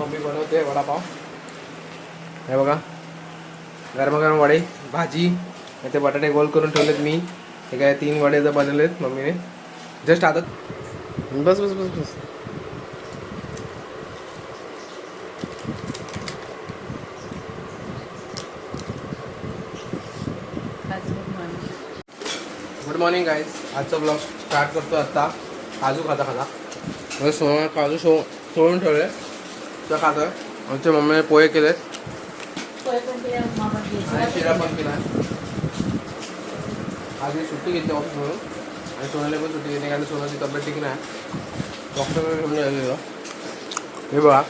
Mummy बनवते वडापाव. हे बघा. गरमागरम वडे भाजी ते बटाटे गोल करून ठेवलेत मी. हे काय तीन वडे जर बनवलेत मम्मीने. जस्ट आता बस बस बस बस. गुड मॉर्निंग गाईज आजचा ब्लॉग स्टार्ट करतो आत्ता काजू खाता खाता काजू सो सोडून ठेवले तर खातोय आमच्या मम्मीने पोहे केलेत आणि शिरा पण केला आज मी सुट्टी घेतली ऑफिस म्हणून आणि सोनाला पण सुट्टी घेतली कारण सोनाची तब्येत ठीक नाही डॉक्टरकडे घेऊन गेलेलो हे बघा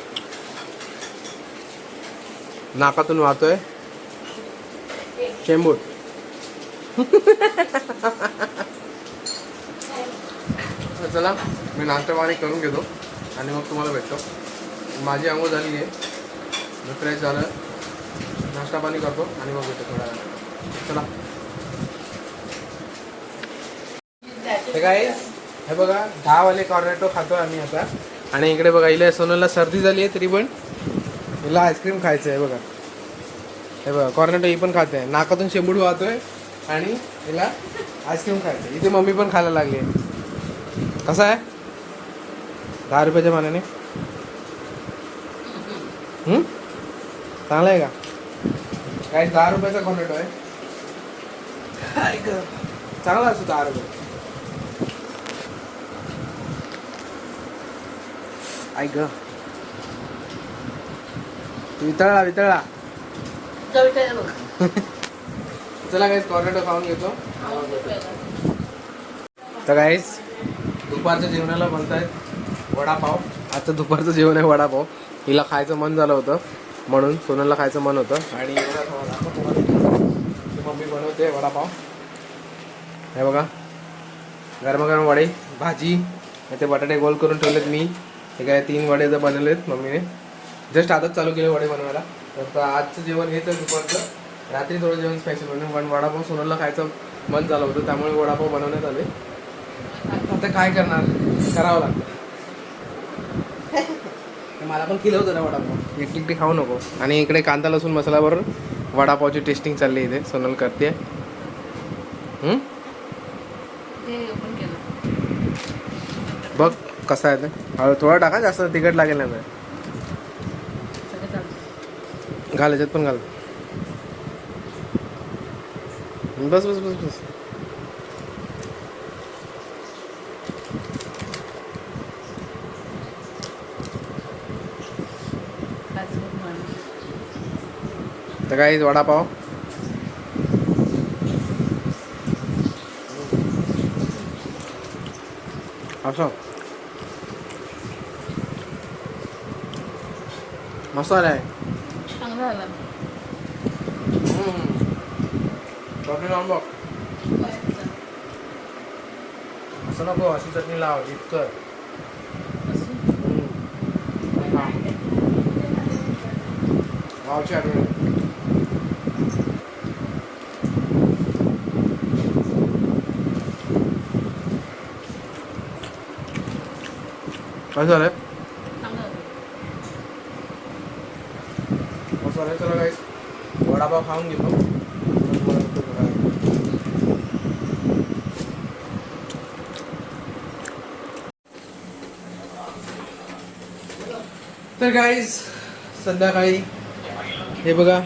नाकातून वाहतोय चेंबूर तर चला मी नाश्ता पाणी करून घेतो आणि मग तुम्हाला भेटतो माझी आंघोळ झाली आहे. मी फ्रेश झालं नाश्ता पाणी करतो आणि मग भेटतो थोडा चला. हे काय हे बघा दहावाले कॉर्नेटो खातो आम्ही आता. आणि इकडे बघा इला सोनूला सर्दी झाली आहे तरी पण हिला आईस्क्रीम खायचं आहे बघा. हे बघा कॉर्नेटो ही पण खाते नाकातून शेंबूड वाहतोय आणि हिला आईस्क्रीम खायचं इथे मम्मी पण खायला लागली आहे. कसं आहे? दहा रुपयाच्या मानाने. चांगला आहे का? काय दहा रुपयाचा कॉर्नेटो आहे. काय? चांगला असतो दहा रुपये. आई ग. वितळला वितळला. चला काहीच कॉर्नेटो खाऊन घेतो. तर काहीच दुपारच्या जेवणाला म्हणतायत वडापाव. आजचं दुपारचं जेवण आहे वडापाव. हिला खायचं मन झालं होतं. म्हणून सोनलला खायचं मन होतं. आणि मम्मी बनवते वडापाव. हे बघा. गरमागरम वडे भाजी ते बटाटे गोल करून ठेवलेत मी. हे काय तीन वडे जर बनवलेत मम्मीने. जस्ट आताच चालू केले वडे बनवायला. तर आजचं जेवण हेच आहे दुपारचं. रात्री थोडं जेवण स्पेशल बनवून पण वडापाव सोनलला खायचं मन झालं होतं. त्यामुळे वडापाव बनवण्यात आले. आता काय करणार? करावं लागतं. मला पण केलं होतं ना वडापाव. एकटी एकटी खाऊ नको. आणि इकडे कांदा लसूण मसाल्यावर वडापावची टेस्टिंग चालली इथे. सोनल करते हम्म? बघ कसा आहे ते. हळू थोडा टाका जास्त तिखट लागेल तर. घाल याच्यात पण घाल. बस बस बस बस. तर काही वडापाव. असं. मसाला आहे चटणी लावून बघ. असं नको अशी चटणी लाव इतकं गावची आठवण. काय झालंय मसाला चला काही वडापाव खाऊन घेतो. तर गाईज संध्याकाळी हे बघा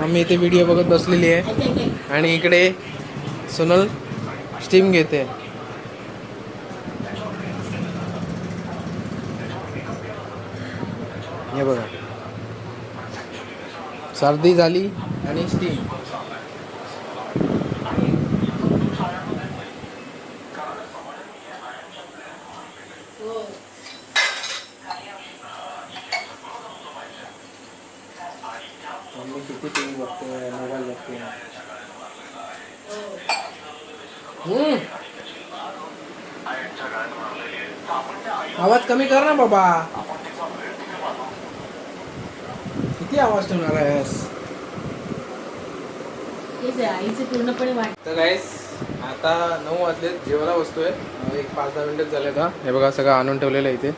आम्ही इथे व्हिडिओ बघत बसलेली आहे. आणि इकडे सोनल स्टीम घेते. हे बघा. सर्दी झाली आणि स्टीम मम्मी किती टी व्ही बघते मोबाईल बघते. हम्म. आवाज कमी कर ना बाबा किती आवाज ठेवणार आहेस? आईचे पूर्णपणे वाट. तर गाईस आता नऊ वाजले जेवायला बसतोय. अं, एक पाच दहा मिनिटं झाले का हे बघा सगळं आणून ठेवलेलं आहे इथे.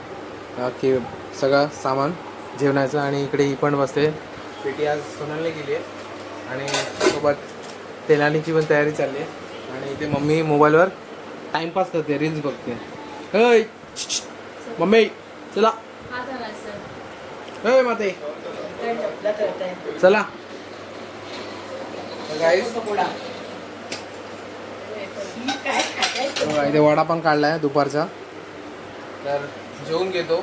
की सगळं सामान जेवणाचं आणि इकडे ही पण बसते. पेटी आज सोनालीने गेली आहे. आणि सोबत तेलानीची पण तयारी चालली आहे. आणि इथे मम्मी मोबाईलवर टाइमपास करते रील्स बघते. हय मम्मी चला. हा माते. चला. इथे वडा पण काढलाय दुपारचा. तर जेवून घेतो.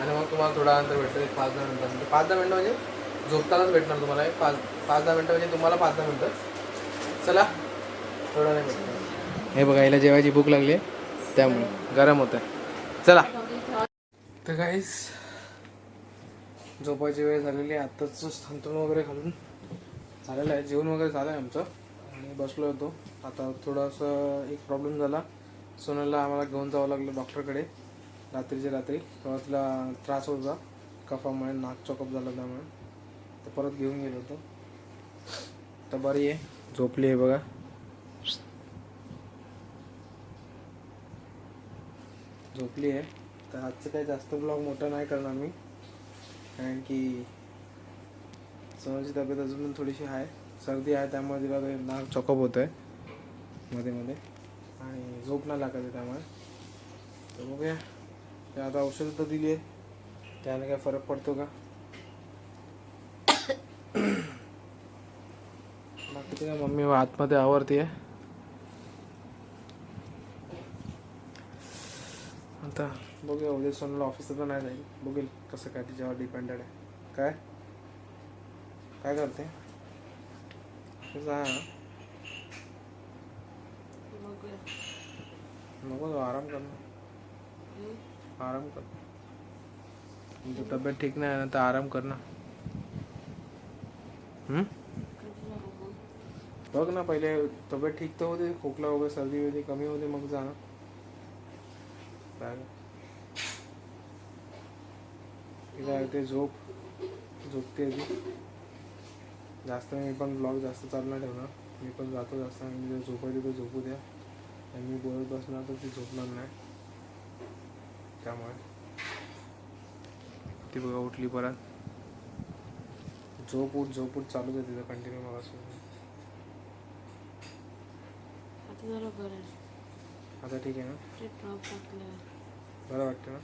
आणि मग तुम्हाला थोडा नंतर भेटतो. एक पाच दहा मिनटं. म्हणजे पाच दहा मिनटं म्हणजे झोपतानाच भेटणार तुम्हाला. एक पाच पाच दहा मिनटं म्हणजे तुम्हाला पाच दहा मिनटं. चला. थोडं नाही भेटणार हे बघा हिला जेवायची भूक लागली त्यामुळे गरम होत चला. तर काहीच झोपायची वेळ झालेली आहे. आत्ताच संतून वगैरे घालून झालेलं आहे. जेवण वगैरे झालं आहे आमचं. आणि बसलो होतो. आता थोडासा एक प्रॉब्लेम झाला. सोनलला आम्हाला घेऊन जावं लागलं डॉक्टरकडे रात्रीच्या रात्री. तेव्हा तिला त्रास होत होता. कफामुळे नाक चॉकअप झाला त्यामुळे तर परत घेऊन गेलो होतो. तर बरी आहे. झोपली आहे बघा. झोपली आहे. तर आजचं काही जास्त ब्लॉग मोठा नाही करणार मी. कारण की सोनलची तब्येत अजून पण थोडीशी आहे. सर्दी आहे त्यामुळे तिला ते नाक चॉकअप होतं आहे मध्ये मध्ये. आणि झोप नाही लागत आहे त्यामुळे. तर बघूया. ते आता औषधं तर दिली आहे. त्याने काय फरक पडतो का? बाकी ते मम्मी आतमध्ये आवरते आहे आता बघूया उद्या सोनला ऑफिसला तर नाही जाईल. बघेल कसं काय तिच्यावर डिपेंडेड आहे. काय? काय करते? जा. नको आराम कर ना. आराम कर. तुमची तब्येत ठीक नाही ना तर आराम कर ना? बघ ना पहिले तब्येत ठीक तर होते खोकला वगैरे सर्दी वगैरे कमी होते मग जा ना. तिला ते झोप झोपते ती. जास्त मी पण ब्लॉग जास्त चालणार ठेवणार. मी पण जातो जास्त मी जर झोपायची तर झोपू द्या. आणि मी बोलत बसणार तर ती झोपणार नाही. त्यामुळे. ती बघा उठली परत. झोप उठ झोप उठ चालूच आहे तिथं कंटिन्यू मला आता ठीक आहे ना? बरं वाटतं ना?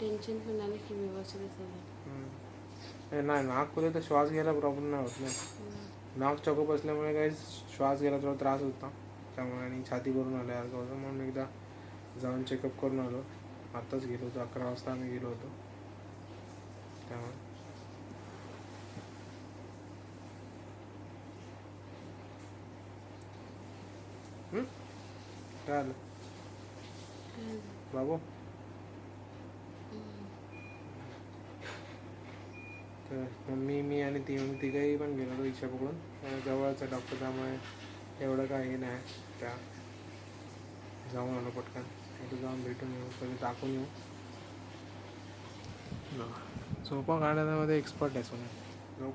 टेन्शन पण आलं की व्यवस्थित झालं नाही नागपुरात तर श्वास घ्यायला प्रॉब्लेम नाही होत ना. नाक चॉकअप असल्यामुळे काही श्वास घ्यायला थोडा त्रास होता. त्यामुळे आणि छाती भरून आल्यासारखं होतं म्हणून एकदा जाऊन चेकअप करून आलो. आत्ताच गेलो होतो अकरा वाजता आम्ही गेलो होतो. त्यामुळे? काय आलं? बाबू तर मम्मी मी आणि ती मम्मी तिघंही पण गेलो इच्छा पकडून. जवळचा डॉक्टर त्यामुळे एवढं काही हे नाही. त्या जाऊन आलो पटकन. इथं जाऊन भेटून येऊ पहिले दाखवून येऊ. झोपा काढण्यामध्ये एक्सपर्ट आहे सोने. झोप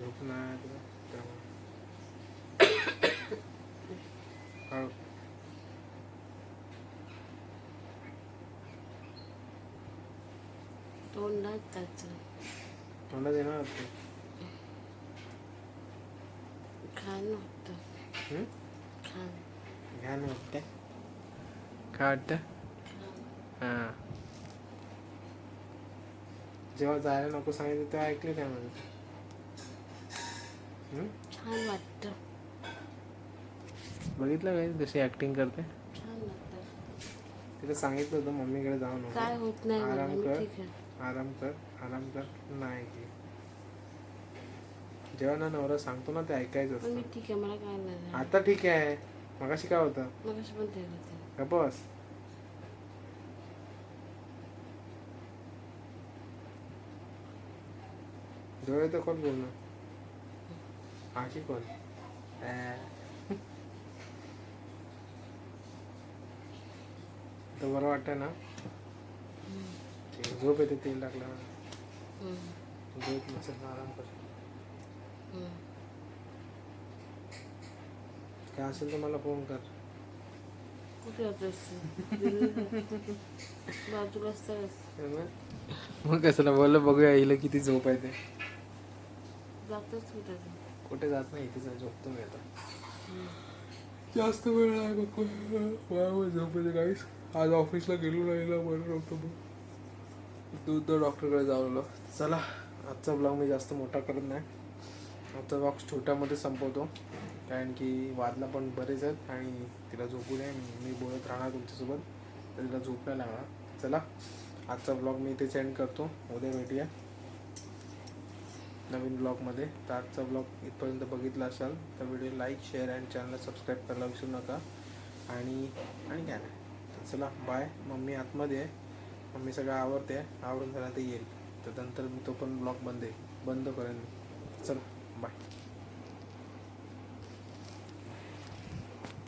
झोप नाही तुला. त्यामुळे. तोंडात त्याचं तोंडात येणार खान वाटतं ना वाटतं काय वाटतं हां जेव्हा जायला नको सांगितलं तेव्हा ऐकले हम्म? छान वाटतं बघितलं काय जशी ऍक्टिंग करते छान वाटतं तिला सांगितलं होतं मम्मीकडे जाऊ नको काय होत नाही आराम कर. आराम कर आराम कर. नाही की. जेव्हा ना नवरा सांगतो ना ते ऐकायचं असतं. ठीक आहे मला काय नाही. झालं. आता ठीक आहे. मगाशी काय होतं? मगाशी पण ते होते. का बस? डोळे तर कोण बोलणार आशी कोण तर बरं वाटतं ना? आहे, झोप येते तेल टाकल्यावर. झोप नसेल आराम कर. काय असेल तर मला फोन कर. मग कसं ना बोललं बघूया हिला किती झोप आहे ते कुठे जात नाही तिचा झोपतो मी आता जास्त वेळ नाही. बघ झोपते काहीच आज ऑफिसला गेलो राहिला बरं मग दूध डॉक्टरकडे जाऊन चला आजचा ब्लॉग मी जास्त मोठा करत नाही. आजचा ब्लॉग छोट्यामध्ये संपवतो. कारण की वादला पण बरेच आहेत आणि तिला झोपू नये मी बोलत राहणार तुमच्यासोबत तर तिला झोप नाही लागणार. चला आजचा ब्लॉग मी इथे सेंड करतो. उद्या भेटूया. नवीन ब्लॉगमध्ये. तर आजचा ब्लॉग इथपर्यंत बघितला असाल तर व्हिडिओ लाईक शेअर अँड चॅनलला सबस्क्राईब करायला विसरू नका. आणि आणि काय नाही. चला बाय मम्मी आतमध्ये आहे. मी सगळं आवडते आवडून झाला ते येईल. तर नंतर मी तो पण ब्लॉग बंद आहे. बंद करेन चल चला बाय